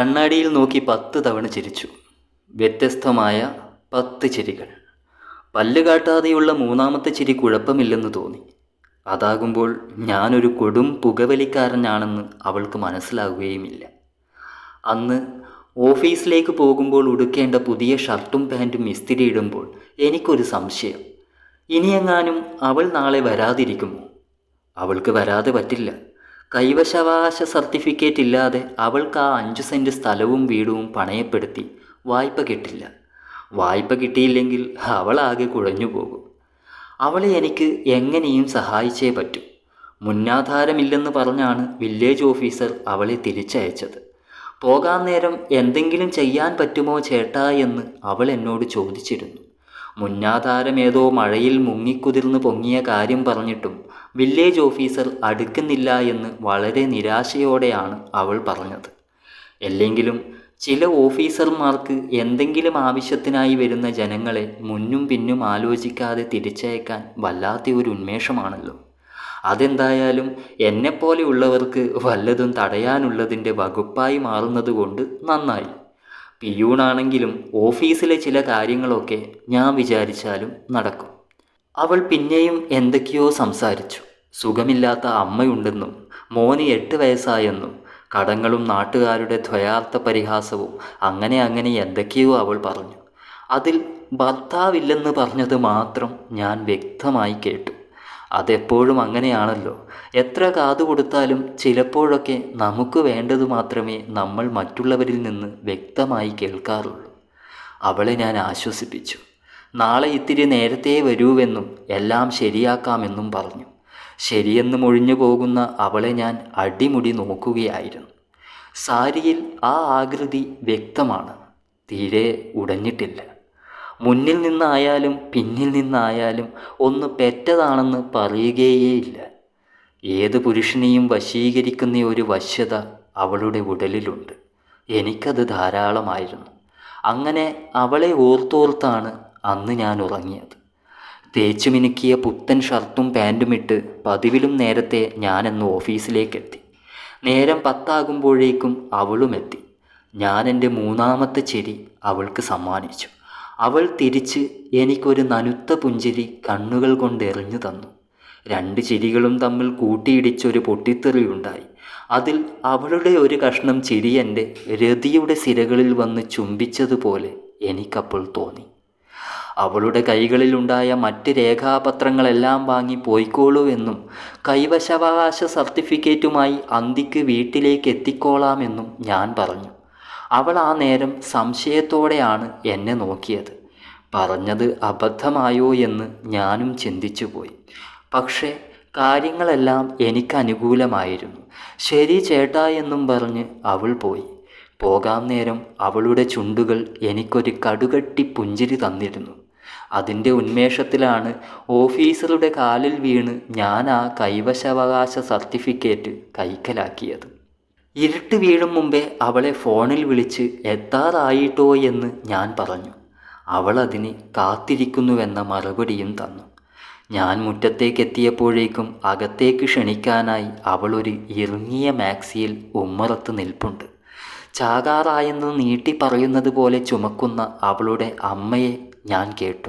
കണ്ണാടിയിൽ നോക്കി പത്ത് തവണ ചിരിച്ചു. വ്യത്യസ്തമായ പത്ത് ചിരികൾ. പല്ല് കാട്ടാതെയുള്ള മൂന്നാമത്തെ ചിരി കുഴപ്പമില്ലെന്ന് തോന്നി. അതാകുമ്പോൾ ഞാനൊരു കൊടും പുകവലിക്കാരനാണെന്ന് അവൾക്ക് മനസ്സിലാവുകയുമില്ല. അന്ന് ഓഫീസിലേക്ക് പോകുമ്പോൾ ഉടുക്കേണ്ട പുതിയ ഷർട്ടും പാന്റും ഇസ്തിരി എനിക്കൊരു സംശയം. ഇനിയെങ്ങാനും അവൾ നാളെ വരാതിരിക്കുമോ? അവൾക്ക് വരാതെ പറ്റില്ല. കൈവശാവകാശ സർട്ടിഫിക്കറ്റ് ഇല്ലാതെ അവൾക്ക് ആ അഞ്ചു സെന്റ് സ്ഥലവും വീടും പണയപ്പെടുത്തി വായ്പ കിട്ടില്ല. വായ്പ കിട്ടിയില്ലെങ്കിൽ അവളാകെ കുഴഞ്ഞു പോകും. അവളെ എനിക്ക് എങ്ങനെയും സഹായിച്ചേ പറ്റൂ. മുന്നാധാരമില്ലെന്ന് പറഞ്ഞാണ് വില്ലേജ് ഓഫീസർ അവളെ തിരിച്ചയച്ചത്. പോകാൻ നേരം എന്തെങ്കിലും ചെയ്യാൻ പറ്റുമോ ചേട്ടാ എന്ന് അവൾ എന്നോട് ചോദിച്ചിരുന്നു. മുന്നാധാരം ഏതോ മഴയിൽ മുങ്ങിക്കുതിർന്ന് പൊങ്ങിയ കാര്യം പറഞ്ഞിട്ടും വില്ലേജ് ഓഫീസർ അടുക്കുന്നില്ല എന്ന് വളരെ നിരാശയോടെയാണ് അവൾ പറഞ്ഞത്. അല്ലെങ്കിലും ചില ഓഫീസർമാർക്ക് എന്തെങ്കിലും ആവശ്യത്തിനായി വരുന്ന ജനങ്ങളെ മുന്നും പിന്നും ആലോചിക്കാതെ തിരിച്ചയക്കാൻ വല്ലാത്ത ഒരു ഉന്മേഷമാണല്ലോ. അതെന്തായാലും എന്നെപ്പോലെയുള്ളവർക്ക് വല്ലതും തടയാനുള്ളതിന്റെ വകുപ്പായി മാറുന്നതുകൊണ്ട് നന്നായി. പിയൂണാണെങ്കിലും ഓഫീസിലെ ചില കാര്യങ്ങളൊക്കെ ഞാൻ വിചാരിച്ചാലും നടക്കും. അവൾ പിന്നെയും എന്തൊക്കെയോ സംസാരിച്ചു. സുഖമില്ലാത്ത അമ്മയുണ്ടെന്നും മോന് എട്ട് വയസ്സായെന്നും കടങ്ങളും നാട്ടുകാരുടെ ദ്വയാർത്ഥ പരിഹാസവും അങ്ങനെ അങ്ങനെ എന്തൊക്കെയോ അവൾ പറഞ്ഞു. അതിൽ ഭർത്താവില്ലെന്ന് പറഞ്ഞത് മാത്രം ഞാൻ വ്യക്തമായി കേട്ടു. അതെപ്പോഴും അങ്ങനെയാണല്ലോ. എത്ര കാതു കൊടുത്താലും ചിലപ്പോഴൊക്കെ നമുക്ക് വേണ്ടത് മാത്രമേ നമ്മൾ മറ്റുള്ളവരിൽ നിന്ന് വ്യക്തമായി കേൾക്കാറുള്ളൂ. അവളെ ഞാൻ ആശ്വസിപ്പിച്ചു. നാളെ ഇത്തിരി നേരത്തെ വരൂവെന്നും എല്ലാം ശരിയാക്കാമെന്നും പറഞ്ഞു. ശരിയെന്ന് മൊഴിഞ്ഞു പോകുന്ന അവളെ ഞാൻ അടിമുടി നോക്കുകയായിരുന്നു. സാരിയിൽ ആ ആകൃതി വ്യക്തമാണ്. തീരെ ഉടഞ്ഞിട്ടില്ല. മുന്നിൽ നിന്നായാലും പിന്നിൽ നിന്നായാലും ഒന്ന് പെറ്റതാണെന്ന് പറയുകയേയില്ല. ഏത് പുരുഷനെയും വശീകരിക്കുന്ന ഒരു വശ്യത അവളുടെ ഉടലിലുണ്ട്. എനിക്കത് ധാരാളമായിരുന്നു. അങ്ങനെ അവളെ ഓർത്തോർത്താണ് അന്ന് ഞാൻ ഉറങ്ങിയത്. തേച്ചു മിനുക്കിയ പുത്തൻ ഷർട്ടും പാന്റുമിട്ട് പതിവിലും നേരത്തെ ഞാനെന്ന് ഓഫീസിലേക്കെത്തി. നേരം പത്താകുമ്പോഴേക്കും അവളും എത്തി ഞാൻ എന്റെ മൂന്നാമത്തെ ചെരി അവൾക്ക് സമ്മാനിച്ചു. അവൾ തിരിച്ച് എനിക്കൊരു നനുത്ത പുഞ്ചിരി കണ്ണുകൾ കൊണ്ട് എറിഞ്ഞു തന്നു. രണ്ട് ചിരികളും തമ്മിൽ കൂട്ടിയിടിച്ചൊരു പൊട്ടിത്തെറിയുണ്ടായി അതിൽ അവളുടെ ഒരു കഷ്ണം ചിരി എന്റെ രതിയുടെ സിരകളിൽ വന്ന് ചുംബിച്ചതുപോലെ എനിക്കപ്പോൾ തോന്നി. അവളുടെ കൈകളിലുണ്ടായ മറ്റ് രേഖാപത്രങ്ങളെല്ലാം വാങ്ങി പോയിക്കോളൂ എന്നും കൈവശാവകാശ സർട്ടിഫിക്കറ്റുമായി അന്തിക്ക് വീട്ടിലേക്ക് എത്തിക്കോളാമെന്നും ഞാൻ പറഞ്ഞു. അവൾ ആ നേരം സംശയത്തോടെയാണ് എന്നെ നോക്കിയത്. പറഞ്ഞത് അബദ്ധമായോ എന്ന് ഞാനും ചിന്തിച്ചുപോയി. പക്ഷേ കാര്യങ്ങളെല്ലാം എനിക്ക് അനുകൂലമായിരുന്നു. ശരി ചേട്ടാ എന്നും പറഞ്ഞ് അവൾ പോയി. പോകാൻ നേരം അവളുടെ ചുണ്ടുകൾ എനിക്കൊരു കടുകട്ടി പുഞ്ചിരി തന്നിരുന്നു. അതിന്റെ ഉന്മേഷത്തിലാണ് ഓഫീസറുടെ കാലിൽ വീണ് ഞാൻ ആ കൈവശാവകാശ സർട്ടിഫിക്കറ്റ് കൈക്കലാക്കിയത്. ഇരുട്ട് വീഴും മുമ്പേ അവളെ ഫോണിൽ വിളിച്ച് എത്താറായിട്ടോ എന്ന് ഞാൻ പറഞ്ഞു. അവൾ അതിന് കാത്തിരിക്കുന്നുവെന്ന മറുപടിയും തന്നു. ഞാൻ മുറ്റത്തേക്കെത്തിയപ്പോഴേക്കും അകത്തേക്ക് ക്ഷണിക്കാനായി അവളൊരു ഇറുങ്ങിയ മാക്സിയിൽ ഉമ്മറത്ത് നിൽപ്പുണ്ട്. ചാകാറായെന്ന് നീട്ടി പറയുന്നത് പോലെ ചുമക്കുന്ന അവളുടെ അമ്മയെ ഞാൻ കേട്ടു.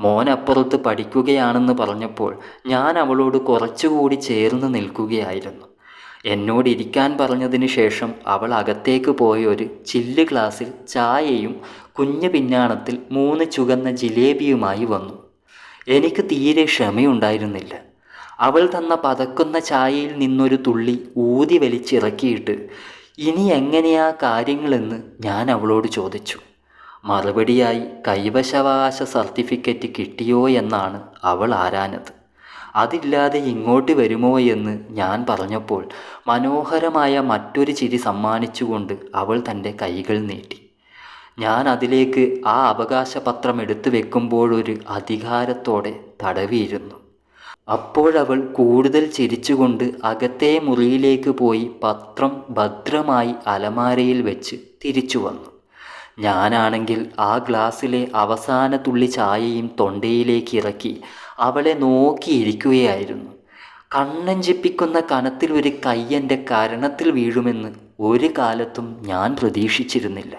മോനപ്പുറത്ത് പഠിക്കുകയാണെന്ന് പറഞ്ഞപ്പോൾ ഞാൻ അവളോട് കുറച്ചുകൂടി ചേർന്ന് നിൽക്കുകയായിരുന്നു. എന്നോട് ഇരിക്കാൻ പറഞ്ഞതിന് ശേഷം അവൾ അകത്തേക്ക് പോയ ഒരു ചില്ല് ഗ്ലാസ്സിൽ ചായയും കുഞ്ഞു പിന്നാണത്തിൽ മൂന്ന് ചുകന്ന ജിലേബിയുമായി വന്നു. എനിക്ക് തീരെ ക്ഷമയുണ്ടായിരുന്നില്ല. അവൾ തന്ന പതക്കുന്ന ചായയിൽ നിന്നൊരു തുള്ളി ഊതി വലിച്ചിറക്കിയിട്ട് ഇനി എങ്ങനെയാ കാര്യങ്ങളെന്ന് ഞാൻ അവളോട് ചോദിച്ചു. മറുപടിയായി കൈവശാവകാശ സർട്ടിഫിക്കറ്റ് കിട്ടിയോ എന്നാണ് അവൾ ആരാനത് അതില്ലാതെ ഇങ്ങോട്ട് വരുമോ എന്ന് ഞാൻ പറഞ്ഞപ്പോൾ മനോഹരമായ മറ്റൊരു ചിരി സമ്മാനിച്ചുകൊണ്ട് അവൾ തന്റെ കൈകൾ നീട്ടി. ഞാൻ അതിലേക്ക് ആ അവകാശപത്രം എടുത്തു വെക്കുമ്പോഴൊരു അധികാരത്തോടെ തടവിയിരുന്നു. അപ്പോഴവൾ കൂടുതൽ ചിരിച്ചുകൊണ്ട് അകത്തെ മുറിയിലേക്ക് പോയി പത്രം ഭദ്രമായി അലമാരയിൽ വെച്ച് തിരിച്ചു വന്നു. ഞാനാണെങ്കിൽ ആ ഗ്ലാസ്സിലെ അവസാന തുള്ളി ചായയും തൊണ്ടയിലേക്ക് ഇറക്കി അവളെ നോക്കിയിരിക്കുകയായിരുന്നു. കണ്ണഞ്ചിപ്പിക്കുന്ന കനത്തിൽ ഒരു കയ്യന്റെ കരണത്തിൽ വീഴുമെന്ന് ഒരു കാലത്തും ഞാൻ പ്രതീക്ഷിച്ചിരുന്നില്ല.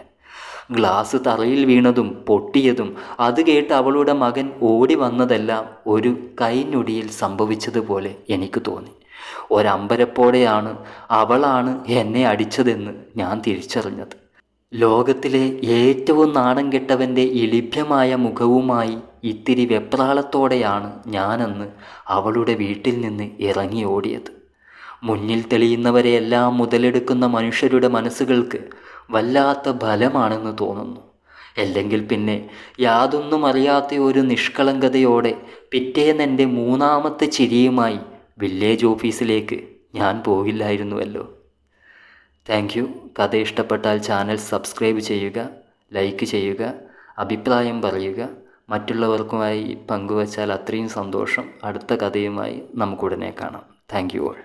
ഗ്ലാസ് തറയിൽ വീണതും പൊട്ടിയതും അത് കേട്ട് അവളുടെ മകൻ ഓടി വന്നതെല്ലാം ഒരു കൈനൊടിയിൽ സംഭവിച്ചതുപോലെ എനിക്ക് തോന്നി. ഒരമ്പരപ്പോടെയാണ് അവളാണ് എന്നെ അടിച്ചതെന്ന് ഞാൻ തിരിച്ചറിഞ്ഞത്. ലോകത്തിലെ ഏറ്റവും നാണം കെട്ടവന്റെ ഇലിഭ്യമായ മുഖവുമായി ഇത്തിരി വെപ്രാളത്തോടെയാണ് ഞാനന്ന് അവളുടെ വീട്ടിൽ നിന്ന് ഇറങ്ങി ഓടിയത്. മുന്നിൽ തെളിയുന്നവരെയെല്ലാം മുതലെടുക്കുന്ന മനുഷ്യരുടെ മനസ്സുകൾക്ക് വല്ലാത്ത ഫലമാണെന്ന് തോന്നുന്നു. അല്ലെങ്കിൽ പിന്നെ യാതൊന്നും അറിയാത്ത ഒരു നിഷ്കളങ്കതയോടെ പിറ്റേന്നെന്റെ മൂന്നാമത്തെ ചിരിയുമായി വില്ലേജ് ഓഫീസിലേക്ക് ഞാൻ പോകില്ലായിരുന്നുവല്ലോ. താങ്ക് യു കഥ ഇഷ്ടപ്പെട്ടാൽ ചാനൽ സബ്സ്ക്രൈബ് ചെയ്യുക ലൈക്ക് ചെയ്യുക അഭിപ്രായം പറയുക. മറ്റുള്ളവർക്കുമായി പങ്കുവച്ചാൽ അത്രയും സന്തോഷം. അടുത്ത കഥയുമായി നമുക്കുടനെ കാണാം. Thank you all